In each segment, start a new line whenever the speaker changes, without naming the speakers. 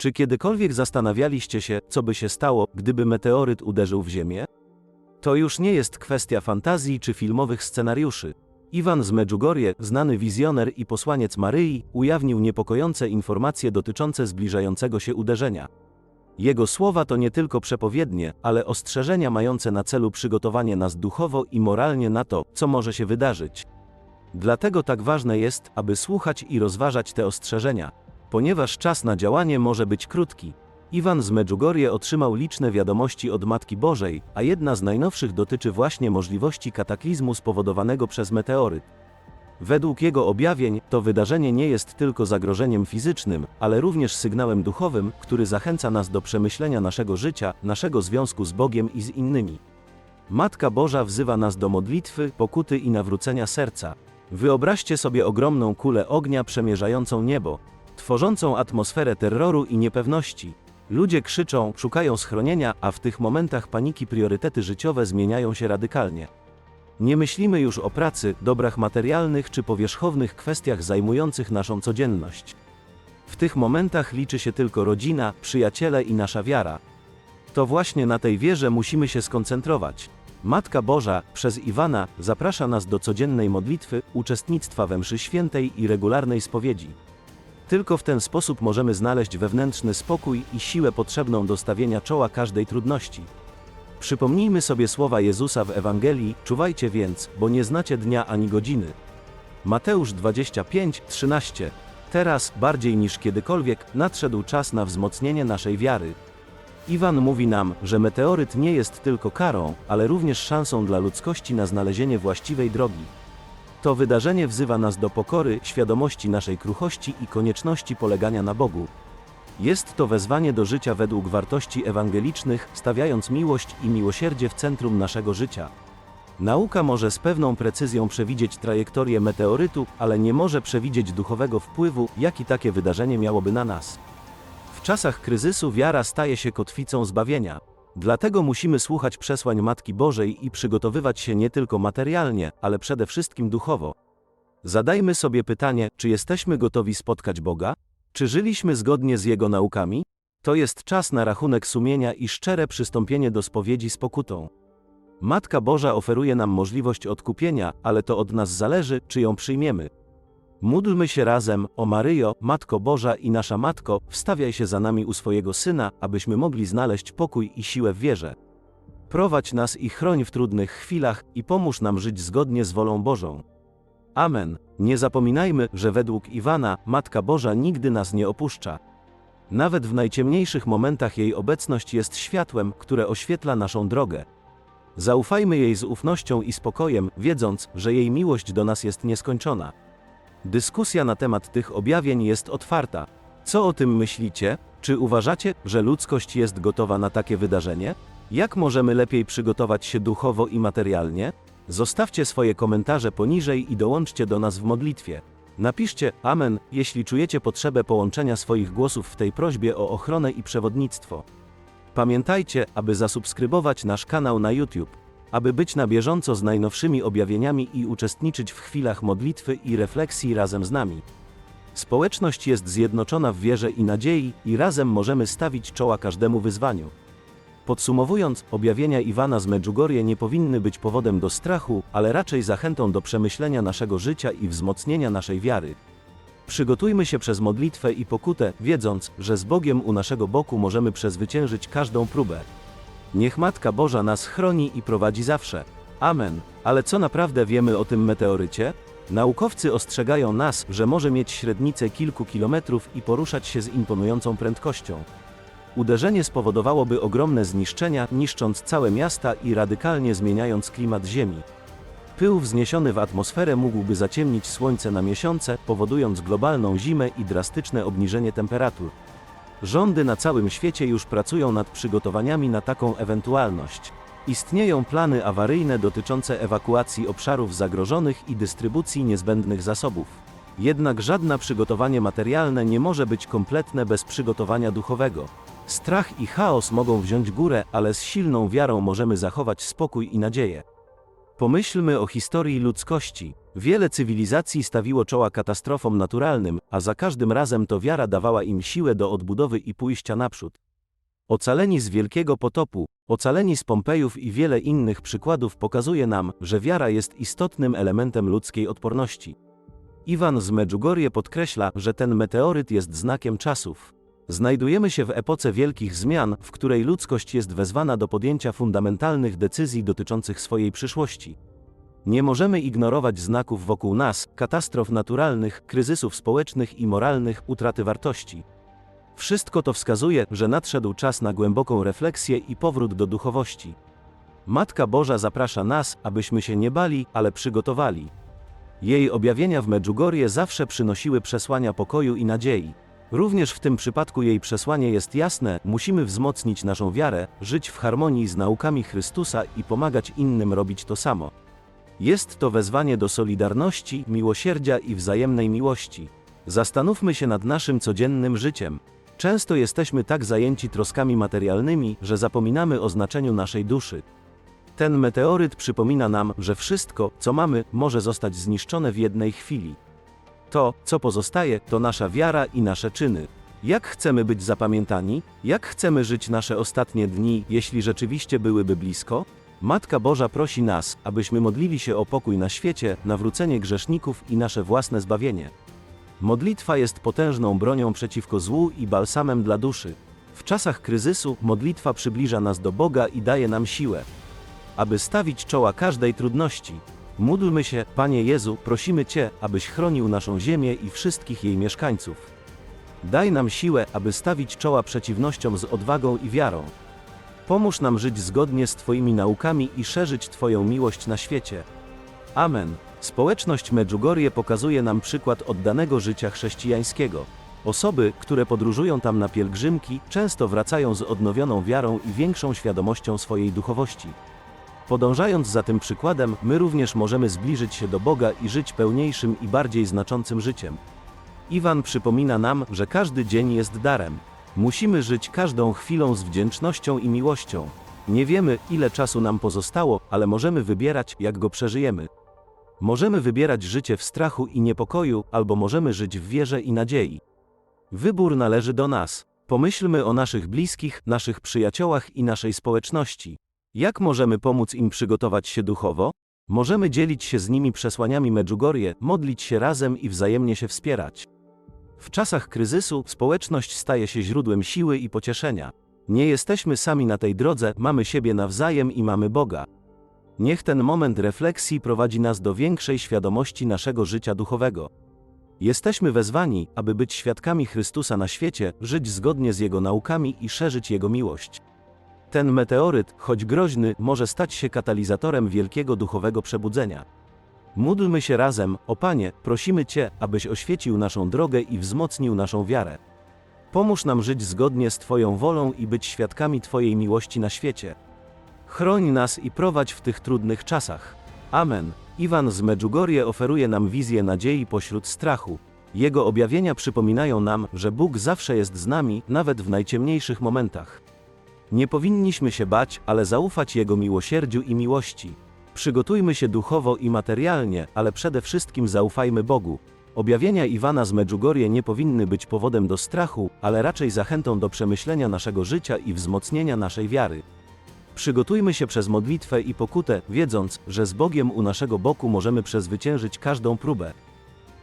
Czy kiedykolwiek zastanawialiście się, co by się stało, gdyby meteoryt uderzył w Ziemię? To już nie jest kwestia fantazji czy filmowych scenariuszy. Iwan z Medjugorje, znany wizjoner i posłaniec Maryi, ujawnił niepokojące informacje dotyczące zbliżającego się uderzenia. Jego słowa to nie tylko przepowiednie, ale ostrzeżenia mające na celu przygotowanie nas duchowo i moralnie na to, co może się wydarzyć. Dlatego tak ważne jest, aby słuchać i rozważać te ostrzeżenia, ponieważ czas na działanie może być krótki. Iwan z Medjugorje otrzymał liczne wiadomości od Matki Bożej, a jedna z najnowszych dotyczy właśnie możliwości kataklizmu spowodowanego przez meteoryt. Według jego objawień, to wydarzenie nie jest tylko zagrożeniem fizycznym, ale również sygnałem duchowym, który zachęca nas do przemyślenia naszego życia, naszego związku z Bogiem i z innymi. Matka Boża wzywa nas do modlitwy, pokuty i nawrócenia serca. Wyobraźcie sobie ogromną kulę ognia przemierzającą niebo, tworzącą atmosferę terroru i niepewności. Ludzie krzyczą, szukają schronienia, a w tych momentach paniki priorytety życiowe zmieniają się radykalnie. Nie myślimy już o pracy, dobrach materialnych czy powierzchownych kwestiach zajmujących naszą codzienność. W tych momentach liczy się tylko rodzina, przyjaciele i nasza wiara. To właśnie na tej wierze musimy się skoncentrować. Matka Boża, przez Iwana, zaprasza nas do codziennej modlitwy, uczestnictwa we mszy świętej i regularnej spowiedzi. Tylko w ten sposób możemy znaleźć wewnętrzny spokój i siłę potrzebną do stawienia czoła każdej trudności. Przypomnijmy sobie słowa Jezusa w Ewangelii: Czuwajcie więc, bo nie znacie dnia ani godziny. Mateusz 25, 13. Teraz, bardziej niż kiedykolwiek, nadszedł czas na wzmocnienie naszej wiary. Iwan mówi nam, że meteoryt nie jest tylko karą, ale również szansą dla ludzkości na znalezienie właściwej drogi. To wydarzenie wzywa nas do pokory, świadomości naszej kruchości i konieczności polegania na Bogu. Jest to wezwanie do życia według wartości ewangelicznych, stawiając miłość i miłosierdzie w centrum naszego życia. Nauka może z pewną precyzją przewidzieć trajektorię meteorytu, ale nie może przewidzieć duchowego wpływu, jaki takie wydarzenie miałoby na nas. W czasach kryzysu wiara staje się kotwicą zbawienia. Dlatego musimy słuchać przesłań Matki Bożej i przygotowywać się nie tylko materialnie, ale przede wszystkim duchowo. Zadajmy sobie pytanie, czy jesteśmy gotowi spotkać Boga? Czy żyliśmy zgodnie z Jego naukami? To jest czas na rachunek sumienia i szczere przystąpienie do spowiedzi z pokutą. Matka Boża oferuje nam możliwość odkupienia, ale to od nas zależy, czy ją przyjmiemy. Módlmy się razem, o Maryjo, Matko Boża i nasza Matko, wstawiaj się za nami u swojego Syna, abyśmy mogli znaleźć pokój i siłę w wierze. Prowadź nas i chroń w trudnych chwilach i pomóż nam żyć zgodnie z wolą Bożą. Amen. Nie zapominajmy, że według Iwana, Matka Boża nigdy nas nie opuszcza. Nawet w najciemniejszych momentach jej obecność jest światłem, które oświetla naszą drogę. Zaufajmy jej z ufnością i spokojem, wiedząc, że jej miłość do nas jest nieskończona. Dyskusja na temat tych objawień jest otwarta. Co o tym myślicie? Czy uważacie, że ludzkość jest gotowa na takie wydarzenie? Jak możemy lepiej przygotować się duchowo i materialnie? Zostawcie swoje komentarze poniżej i dołączcie do nas w modlitwie. Napiszcie Amen, jeśli czujecie potrzebę połączenia swoich głosów w tej prośbie o ochronę i przewodnictwo. Pamiętajcie, aby zasubskrybować nasz kanał na YouTube, aby być na bieżąco z najnowszymi objawieniami i uczestniczyć w chwilach modlitwy i refleksji razem z nami. Społeczność jest zjednoczona w wierze i nadziei, i razem możemy stawić czoła każdemu wyzwaniu. Podsumowując, objawienia Iwana z Medjugorje nie powinny być powodem do strachu, ale raczej zachętą do przemyślenia naszego życia i wzmocnienia naszej wiary. Przygotujmy się przez modlitwę i pokutę, wiedząc, że z Bogiem u naszego boku możemy przezwyciężyć każdą próbę. Niech Matka Boża nas chroni i prowadzi zawsze. Amen. Ale co naprawdę wiemy o tym meteorycie? Naukowcy ostrzegają nas, że może mieć średnicę kilku kilometrów i poruszać się z imponującą prędkością. Uderzenie spowodowałoby ogromne zniszczenia, niszcząc całe miasta i radykalnie zmieniając klimat Ziemi. Pył wzniesiony w atmosferę mógłby zaciemnić słońce na miesiące, powodując globalną zimę i drastyczne obniżenie temperatur. Rządy na całym świecie już pracują nad przygotowaniami na taką ewentualność. Istnieją plany awaryjne dotyczące ewakuacji obszarów zagrożonych i dystrybucji niezbędnych zasobów. Jednak żadne przygotowanie materialne nie może być kompletne bez przygotowania duchowego. Strach i chaos mogą wziąć górę, ale z silną wiarą możemy zachować spokój i nadzieję. Pomyślmy o historii ludzkości. Wiele cywilizacji stawiło czoła katastrofom naturalnym, a za każdym razem to wiara dawała im siłę do odbudowy i pójścia naprzód. Ocaleni z wielkiego potopu, ocaleni z Pompejów i wiele innych przykładów pokazuje nam, że wiara jest istotnym elementem ludzkiej odporności. Iwan z Medjugorje podkreśla, że ten meteoryt jest znakiem czasów. Znajdujemy się w epoce wielkich zmian, w której ludzkość jest wezwana do podjęcia fundamentalnych decyzji dotyczących swojej przyszłości. Nie możemy ignorować znaków wokół nas, katastrof naturalnych, kryzysów społecznych i moralnych, utraty wartości. Wszystko to wskazuje, że nadszedł czas na głęboką refleksję i powrót do duchowości. Matka Boża zaprasza nas, abyśmy się nie bali, ale przygotowali. Jej objawienia w Medjugorje zawsze przynosiły przesłania pokoju i nadziei. Również w tym przypadku jej przesłanie jest jasne: musimy wzmocnić naszą wiarę, żyć w harmonii z naukami Chrystusa i pomagać innym robić to samo. Jest to wezwanie do solidarności, miłosierdzia i wzajemnej miłości. Zastanówmy się nad naszym codziennym życiem. Często jesteśmy tak zajęci troskami materialnymi, że zapominamy o znaczeniu naszej duszy. Ten meteoryt przypomina nam, że wszystko, co mamy, może zostać zniszczone w jednej chwili. To, co pozostaje, to nasza wiara i nasze czyny. Jak chcemy być zapamiętani? Jak chcemy żyć nasze ostatnie dni, jeśli rzeczywiście byłyby blisko? Matka Boża prosi nas, abyśmy modlili się o pokój na świecie, nawrócenie grzeszników i nasze własne zbawienie. Modlitwa jest potężną bronią przeciwko złu i balsamem dla duszy. W czasach kryzysu modlitwa przybliża nas do Boga i daje nam siłę. Aby stawić czoła każdej trudności, módlmy się, Panie Jezu, prosimy Cię, abyś chronił naszą ziemię i wszystkich jej mieszkańców. Daj nam siłę, aby stawić czoła przeciwnościom z odwagą i wiarą. Pomóż nam żyć zgodnie z Twoimi naukami i szerzyć Twoją miłość na świecie. Amen. Społeczność Medjugorje pokazuje nam przykład oddanego życia chrześcijańskiego. Osoby, które podróżują tam na pielgrzymki, często wracają z odnowioną wiarą i większą świadomością swojej duchowości. Podążając za tym przykładem, my również możemy zbliżyć się do Boga i żyć pełniejszym i bardziej znaczącym życiem. Iwan przypomina nam, że każdy dzień jest darem. Musimy żyć każdą chwilą z wdzięcznością i miłością. Nie wiemy, ile czasu nam pozostało, ale możemy wybierać, jak go przeżyjemy. Możemy wybierać życie w strachu i niepokoju, albo możemy żyć w wierze i nadziei. Wybór należy do nas. Pomyślmy o naszych bliskich, naszych przyjaciołach i naszej społeczności. Jak możemy pomóc im przygotować się duchowo? Możemy dzielić się z nimi przesłaniami Medjugorje, modlić się razem i wzajemnie się wspierać. W czasach kryzysu społeczność staje się źródłem siły i pocieszenia. Nie jesteśmy sami na tej drodze, mamy siebie nawzajem i mamy Boga. Niech ten moment refleksji prowadzi nas do większej świadomości naszego życia duchowego. Jesteśmy wezwani, aby być świadkami Chrystusa na świecie, żyć zgodnie z Jego naukami i szerzyć Jego miłość. Ten meteoryt, choć groźny, może stać się katalizatorem wielkiego duchowego przebudzenia. Módlmy się razem, o Panie, prosimy Cię, abyś oświecił naszą drogę i wzmocnił naszą wiarę. Pomóż nam żyć zgodnie z Twoją wolą i być świadkami Twojej miłości na świecie. Chroń nas i prowadź w tych trudnych czasach. Amen. Iwan z Medjugorje oferuje nam wizję nadziei pośród strachu. Jego objawienia przypominają nam, że Bóg zawsze jest z nami, nawet w najciemniejszych momentach. Nie powinniśmy się bać, ale zaufać Jego miłosierdziu i miłości. Przygotujmy się duchowo i materialnie, ale przede wszystkim zaufajmy Bogu. Objawienia Iwana z Medjugorje nie powinny być powodem do strachu, ale raczej zachętą do przemyślenia naszego życia i wzmocnienia naszej wiary. Przygotujmy się przez modlitwę i pokutę, wiedząc, że z Bogiem u naszego boku możemy przezwyciężyć każdą próbę.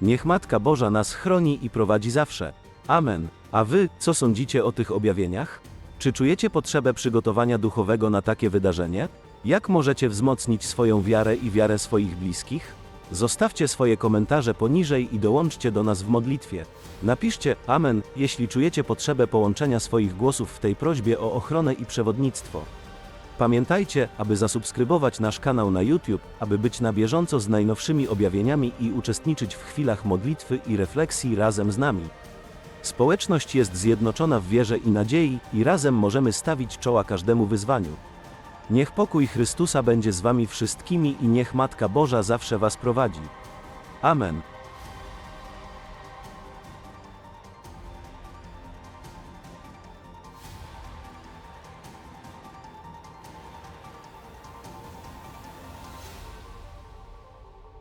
Niech Matka Boża nas chroni i prowadzi zawsze. Amen. A wy, co sądzicie o tych objawieniach? Czy czujecie potrzebę przygotowania duchowego na takie wydarzenie? Jak możecie wzmocnić swoją wiarę i wiarę swoich bliskich? Zostawcie swoje komentarze poniżej i dołączcie do nas w modlitwie. Napiszcie Amen, jeśli czujecie potrzebę połączenia swoich głosów w tej prośbie o ochronę i przewodnictwo. Pamiętajcie, aby zasubskrybować nasz kanał na YouTube, aby być na bieżąco z najnowszymi objawieniami i uczestniczyć w chwilach modlitwy i refleksji razem z nami. Społeczność jest zjednoczona w wierze i nadziei i razem możemy stawić czoła każdemu wyzwaniu. Niech pokój Chrystusa będzie z wami wszystkimi i niech Matka Boża zawsze was prowadzi. Amen.